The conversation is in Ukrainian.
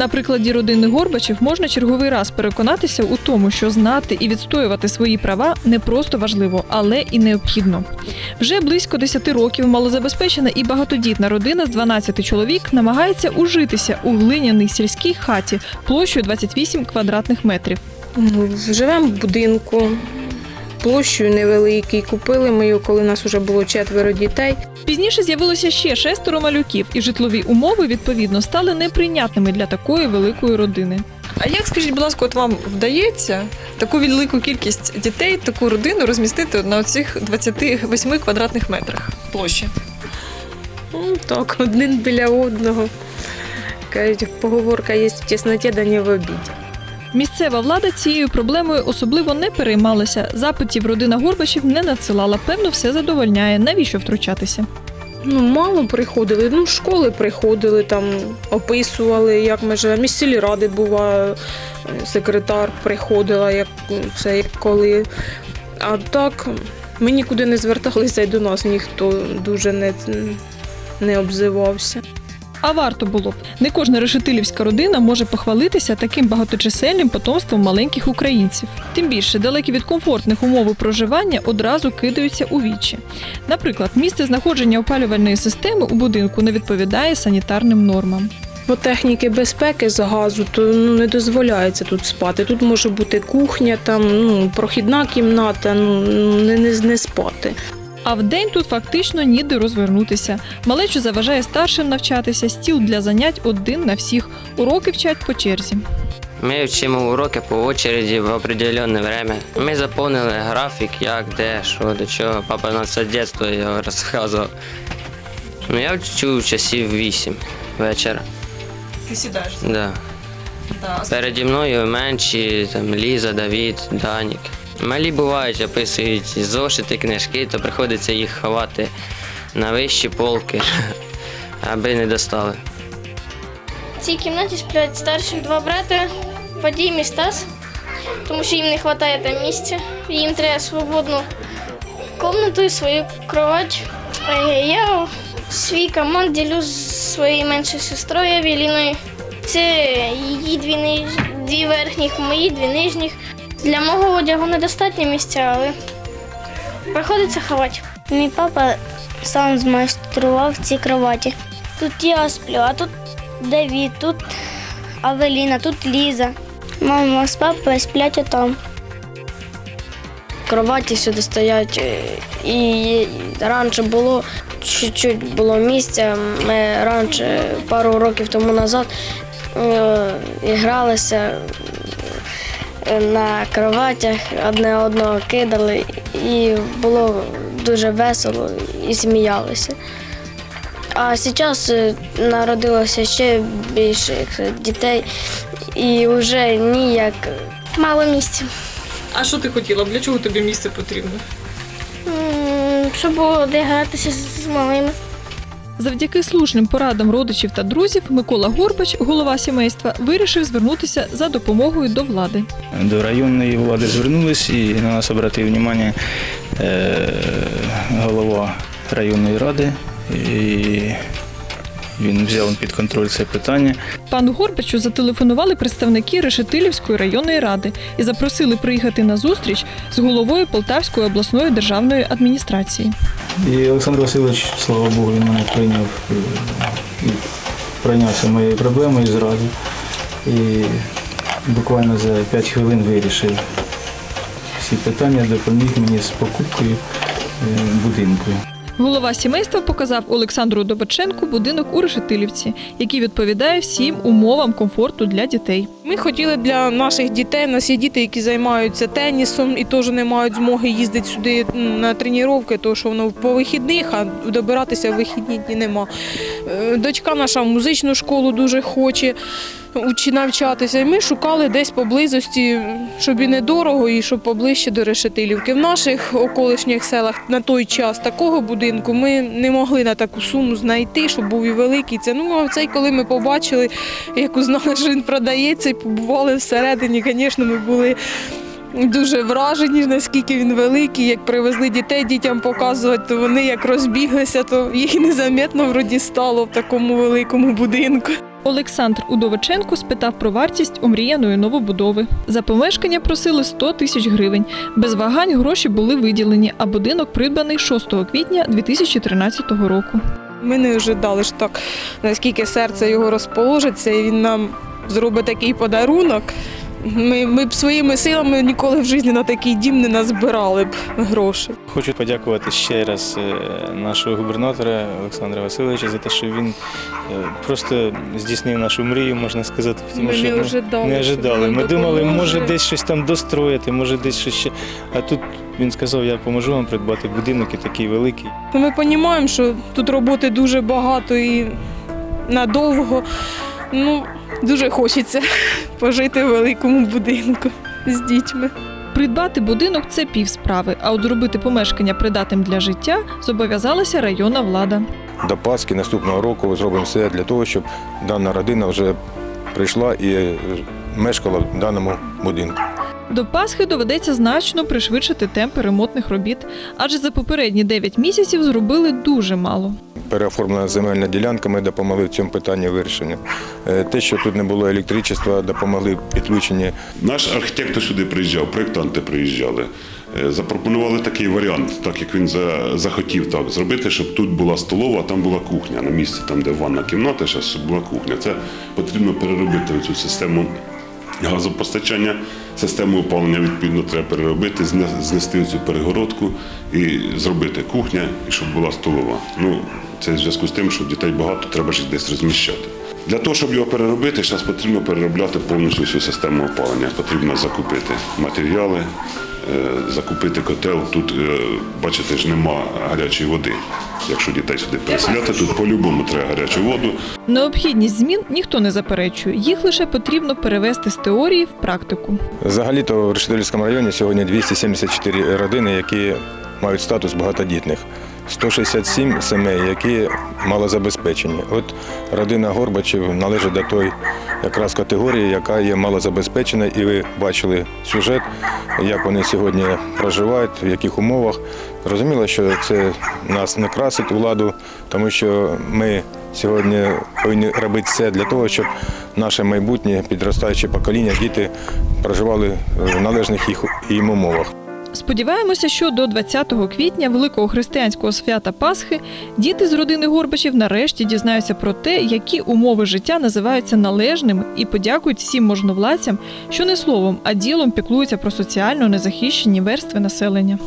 На прикладі родини Горбачів можна черговий раз переконатися у тому, що знати і відстоювати свої права не просто важливо, але і необхідно. Вже близько 10 років малозабезпечена і багатодітна родина з 12 чоловік намагається ужитися у глиняній сільській хаті площею 28 квадратних метрів. Ну, Живемо в будинку, площею невеликий. Купили ми його, коли нас вже було четверо дітей. Пізніше з'явилося ще шестеро малюків, і житлові умови відповідно стали неприйнятними для такої великої родини. А як скажіть, будь ласка, от вам вдається таку велику кількість дітей, таку родину розмістити на цих 28 квадратних метрах площі? Ну, Так, один біля одного. Кажуть, поговорка є в тісноті, да не в обіді. Місцева влада цією проблемою особливо не переймалася. Запитів родина Горбачів не надсилала. Певно, все задовольняє. Навіщо втручатися? Ну, мало приходили. Ну, школи приходили, там описували, як ми живемо. Із сільради бува, е, секретар приходила, як це як коли. А так, ми нікуди не зверталися і до нас ніхто дуже не, не обзивався. А варто було б. Не кожна решетилівська родина може похвалитися таким багаточисельним потомством маленьких українців. Тим більше далекі від комфортних умов проживання одразу кидаються у вічі. Наприклад, місце знаходження опалювальної системи у будинку не відповідає санітарним нормам. По техніки безпеки з газу, то ну, не дозволяється тут спати. Тут може бути кухня, там ну, прохідна кімната, ну не, не, не спати. А вдень тут фактично ніде розвернутися. Малечу заважає старшим навчатися, стіл для занять один на всіх. Уроки вчать по черзі. Ми вчимо уроки по очереді в определенне время. Ми заповнили графік, як, де, що, до чого. Папа нам все дитинство його розказував. Ну, я вчу часів 8 вечора. Ти сідаєш. Да. Переді мною менші, там Ліза, Давід, Данік. Малі бувають, описують зошити, книжки, то приходиться їх ховати на вищі полки, аби не достали. В цій кімнаті сплять старших два брати, Вадім і Стас, тому що їм не вистачає там місця. Їм треба свободну кімнату і свою кровать. Я свій команд ділю з своєю меншою сестрою Евеліною. Це її дві, ниж... дві верхніх, мої дві нижніх. Для мого одягу недостатньо місця, але приходиться ховати. Мій папа сам змайстрував ці кроваті. Тут я сплю, а тут Давід, тут Авеліна, тут Ліза. Мама з папою сплять отам. кроваті сюди стоять. е, І раніше було чуть-чуть було місця. Ми раніше пару років тому назад е, гралися е, на кроватях, одне одного кидали, і було дуже весело і сміялися. А зараз е, народилося ще більше дітей, і вже ніяк Мало місця. А що ти хотіла? Для чого тобі місце потрібно? Щоб було де гратися з малими. Завдяки слушним порадам родичів та друзів Микола Горбач, голова сімейства, вирішив звернутися за допомогою до влади. До районної влади звернулись і на нас обратив увагу е, голова районної ради. І він взяв під контроль це питання. Пану Горбачу зателефонували представники Решетилівської районної ради і запросили приїхати на зустріч з головою Полтавської обласної державної адміністрації. І Олександр Васильович, слава Богу, він мене прийняв е, і прийнявся моєю проблемою зразу. І буквально за 5 хвилин вирішив всі питання, допоміг мені з покупкою е, будинку. Голова сімейства показав Олександру Доваченку будинок у Решетилівці, який відповідає всім умовам комфорту для дітей. Ми хотіли для наших дітей, у нас є діти, які займаються тенісом і теж не мають змоги їздити сюди на тренування, тому що воно по вихідних, а добиратися в вихідні дні нема. Е, Дочка наша в музичну школу дуже хоче навчатися. Ми шукали десь поблизості, щоб і недорого, і щоб поближче до Решетилівки. В наших околишніх селах на той час такого будинку ми не могли на таку суму знайти, щоб був і великий. Це ну а цей, коли ми побачили, як узнали, що він продається, і побували всередині, звісно, ми були. Дуже вражені, наскільки він великий. Як привезли дітей дітям показувати, то вони як розбіглися, то їх незаметно вроді стало в такому великому будинку. Олександр Удовиченко спитав про вартість омріяної новобудови. За помешкання просили 100 тисяч гривень. Без вагань гроші були виділені, а будинок придбаний 6 квітня 2013 року. Ми не ожидали ж так, наскільки серце його розположиться, і він нам зробить такий подарунок. Ми, ми б своїми силами ніколи в житті на такий дім не назбирали б грошей. Хочу подякувати ще раз е, нашого губернатора Олександра Васильовича за те, що він е, просто здійснив нашу мрію, можна сказати. Тому Ми що не ожидали, Не ожидали. Ми думали, може десь щось там достроїти, може десь щось ще. А тут він сказав, я поможу вам придбати будинок і такий великий. Ну, Ми розуміємо, що тут роботи дуже багато і надовго. Ну, дуже хочеться пожити в великому будинку з дітьми. Придбати будинок це пів справи, а от зробити помешкання придатним для життя зобов'язалася районна влада. до Пасхи наступного року зробимо все для того, щоб дана родина вже прийшла і мешкала в даному будинку. До Пасхи доведеться значно пришвидшити темпи ремонтних робіт, адже за попередні 9 місяців зробили дуже мало. Переоформлена земельна ділянка, ми допомогли в цьому питанні вирішенню. Е, Те, що тут не було електричества, допомогли в підключенні Наш архітектор сюди приїжджав, проєктанти приїжджали. Е, Запропонували такий варіант, так як він захотів так зробити, щоб тут була столова, а там була кухня. На місці, там, де ванна кімната, зараз була кухня. Це потрібно переробити цю систему газопостачання, систему опалення відповідно треба переробити, зне- знести цю перегородку і зробити кухня, і щоб була столова. Ну, це в зв'язку з тим, що дітей багато, треба ж десь розміщати. Для того, щоб його переробити, зараз потрібно переробляти повністю всю систему опалення. Потрібно закупити матеріали, закупити котел. Тут, е, бачите, ж нема гарячої води. Якщо дітей сюди переселяти, тут по-любому треба гарячу воду. Необхідність змін ніхто не заперечує, їх лише потрібно перевести з теорії в практику. Взагалі-то в Решетилівському районі сьогодні 274 родини, які мають статус багатодітних. 167 сімей, які малозабезпечені. От родина Горбачів належить до той якраз категорії, яка є малозабезпечена, і ви бачили сюжет, як вони сьогодні проживають, в яких умовах. Зрозуміло, що це нас не красить владу, тому що ми сьогодні повинні робити все для того, щоб наше майбутнє підростаюче покоління, діти проживали в належних їм умовах. Сподіваємося, що до 20 квітня великого християнського свята Пасхи діти з родини Горбачів нарешті дізнаються про те, які умови життя називаються належними, і подякують всім можновладцям, що не словом, а ділом піклуються про соціально незахищені верстви населення.